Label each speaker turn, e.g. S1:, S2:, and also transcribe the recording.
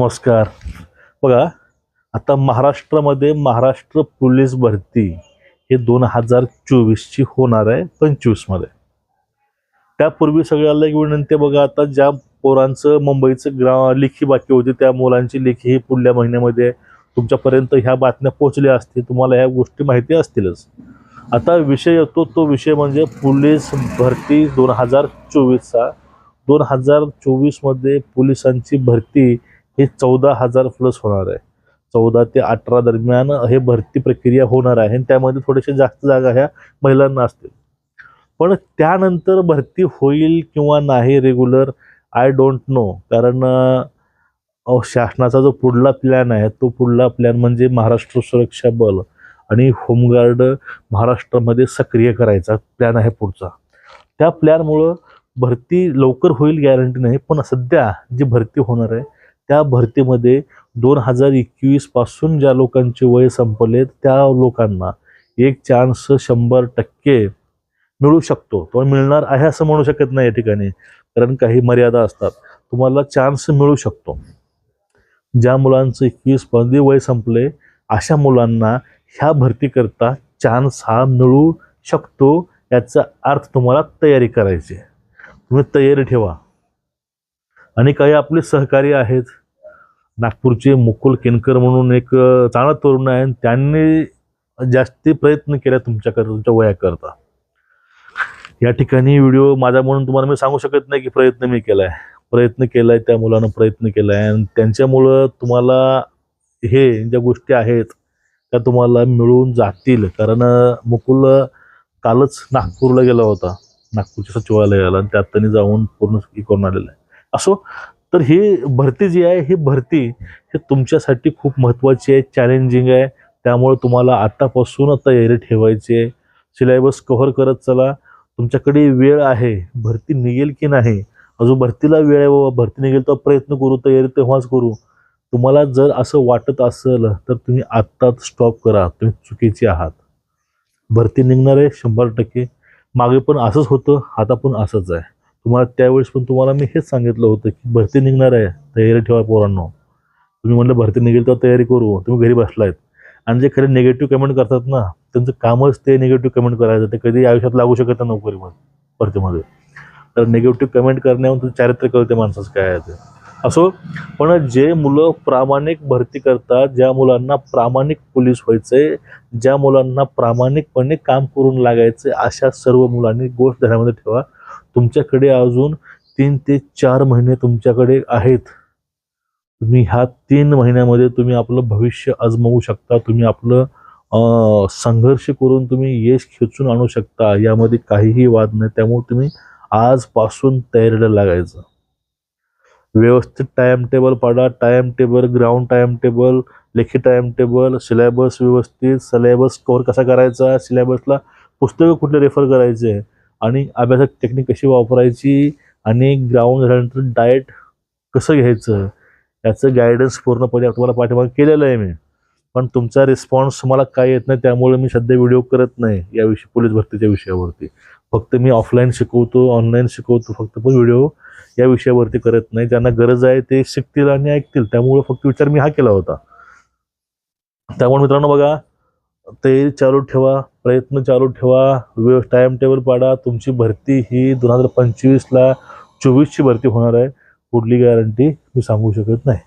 S1: नमस्कार. बघा आता महाराष्ट्रामध्ये महाराष्ट्र पोलीस भरती हे दोन हजार चोवीसची होणार आहे पंचवीसमध्ये. त्यापूर्वी सगळ्याला एक विनंती बघा आता ज्या पोरांचं मुंबईचं ग्रा लेखी बाकी होती त्या मुलांची लेखी ही पुढल्या महिन्यामध्ये तुमच्यापर्यंत ह्या बातम्या पोहोचल्या असतील तुम्हाला ह्या गोष्टी माहिती असतीलच. आता विषय येतो तो विषय म्हणजे पोलीस भरती दोन हजार चोवीसचा. दोन हजार चोवीसमध्ये पोलिसांची भरती हे चौदा हजार प्लस होणार आहे. चौदा ते अठरा दरम्यान हे भरती प्रक्रिया होणार आहे आणि त्यामध्ये थोडेसे जास्त जागा ह्या महिलांना असतील. पण त्यानंतर भरती होईल किंवा नाही रेग्युलर आय डोंट नो कारण शासनाचा जो पुढला प्लॅन आहे तो पुढला प्लॅन म्हणजे महाराष्ट्र सुरक्षा बल आणि होमगार्ड महाराष्ट्रामध्ये सक्रिय करायचा प्लॅन आहे पुढचा. त्या प्लॅनमुळं भरती लवकर होईल गॅरंटी नाही पण सध्या जी भरती होणार आहे त्या भरतीमध्ये दोन हजार एकवीसपासून ज्या लोकांचे वय संपले त्या लोकांना एक चान्स शंभर टक्के मिळू शकतो. तो मिळणार आहे असं म्हणू शकत नाही या ठिकाणी. कारण काही मर्यादा असतात. तुम्हाला चान्स मिळू शकतो. ज्या मुलांचं एकवीस वय संपले अशा मुलांना ह्या भरतीकरता चान्स हा मिळू शकतो याचा अर्थ तुम्हाला तयारी करायची तुम्ही तयारी ठेवा. आणि काही आपले सहकारी आहेत नागपूरचे मुकुल केनकर म्हणून एक चांगला तरुण आहे आणि त्यांनी जास्ती प्रयत्न केला तुमच्याकडे तुमच्या वयाकरता. या ठिकाणी व्हिडिओ माझा म्हणून तुम्हाला मी सांगू शकत नाही की प्रयत्न मी केला आहे प्रयत्न केला आहे त्या मुलानं प्रयत्न केला आहे आणि त्यांच्यामुळं तुम्हाला हे ज्या गोष्टी आहेत त्या तुम्हाला मिळून जातील. कारण मुकुल कालच नागपूरला गेला होता. नागपूरच्या सचिवालयाला आणि त्यात त्यांनी जाऊन पूर्ण हे करून आलेलं आहे. असो तर ही भरती जी आहे ही भरती हे तुमच्यासाठी खूप महत्त्वाची आहे चॅलेंजिंग आहे. त्यामुळे तुम्हाला आत्तापासून तयारी ठेवायची आहे. सिलेबस कव्हर करत चला. तुमच्याकडे वेळ आहे भरती निघेल की नाही? अजून भरतीला वेळ आहे बाबा भरती निघेल तर प्रयत्न करू तयारी तेव्हाच करू. तुम्हाला जर असं वाटत असेल तर तुम्ही आत्ताच स्टॉप करा. तुम्ही चुकीचे आहात. भरती निघणार आहे शंभर टक्के. मागे पण असंच होतं आता पण असंच आहे. तुम्हाला त्यावेळेस पण तुम्हाला मी हेच सांगितलं होतं की भरती निघणार आहे तयारी ठेवा पोरांनो. तुम्ही म्हणलं भरती निघेल तर तयारी करू तुम्ही घरी बसलायत. आणि जे खरे निगेटिव्ह कमेंट करतात ना त्यांचं कामच ते निगेटिव्ह कमेंट करायचं ते कधी आयुष्यात लागू शकत नाही नोकरीमध्ये भरतीमध्ये. तर निगेटिव्ह कमेंट करण्यावर तुझं चारित्र्य कळते माणसाचं काय आहे ते. असो पण जे मुलं प्रामाणिक भरती करतात ज्या मुलांना प्रामाणिक पोलीस व्हायचंय ज्या मुलांना प्रामाणिकपणे काम करून लागायचे अशा सर्व मुलांनी गोष्ट ध्यानामध्ये ठेवा. तुमच्याकडे अजून तीन ते चार महिने तुमच्याकडे आहेत. तुम्ही ह्या तीन महिन्यामध्ये तुम्ही आपलं भविष्य आजमावू शकता. तुम्ही आपलं संघर्ष करून तुम्ही यश खेचून आणू शकता. यामध्ये काहीही वाद नाही. त्यामुळे तुम्ही आजपासून तयारीला लागायचं. व्यवस्थित टाइम टेबल पाडा. Time table ground time table लेखी टाइम टेबल सिलेबस व्यवस्थित. सिलेबस कव्हर कसा करायचा? सिलेबसला पुस्तकं कुठले रेफर करायचे? आणि अभ्यासात टेक्निक कशी वापरायची आणि ग्राउंड झाल्यानंतर डाएट कसं घ्यायचं याचं गायडन्स पूर्णपणे तुम्हाला पाठिंबा केलेलं आहे मी. पण तुमचा रिस्पॉन्स मला काय येत नाही त्यामुळे मी सध्या व्हिडिओ करत नाही याविषयी पोलीस भरतीच्या विषयावरती. फक्त मी ऑफलाईन शिकवतो ऑनलाईन शिकवतो फक्त पण व्हिडिओ या विषयावरती करत नाही. ज्यांना गरज आहे ते शिकतील आणि ऐकतील. त्यामुळे फक्त विचार मी हा केला होता. त्यामुळे मित्रांनो बघा तयारी चालू ठेवा प्रयत्न चालू ठेवा वेळ टाईम टेबल पाडा तुमची भरती ही दोन हजार पंचवीसला चोवीसची भरती होणार आहे. पुढली गॅरंटी मी सांगू शकत नाही.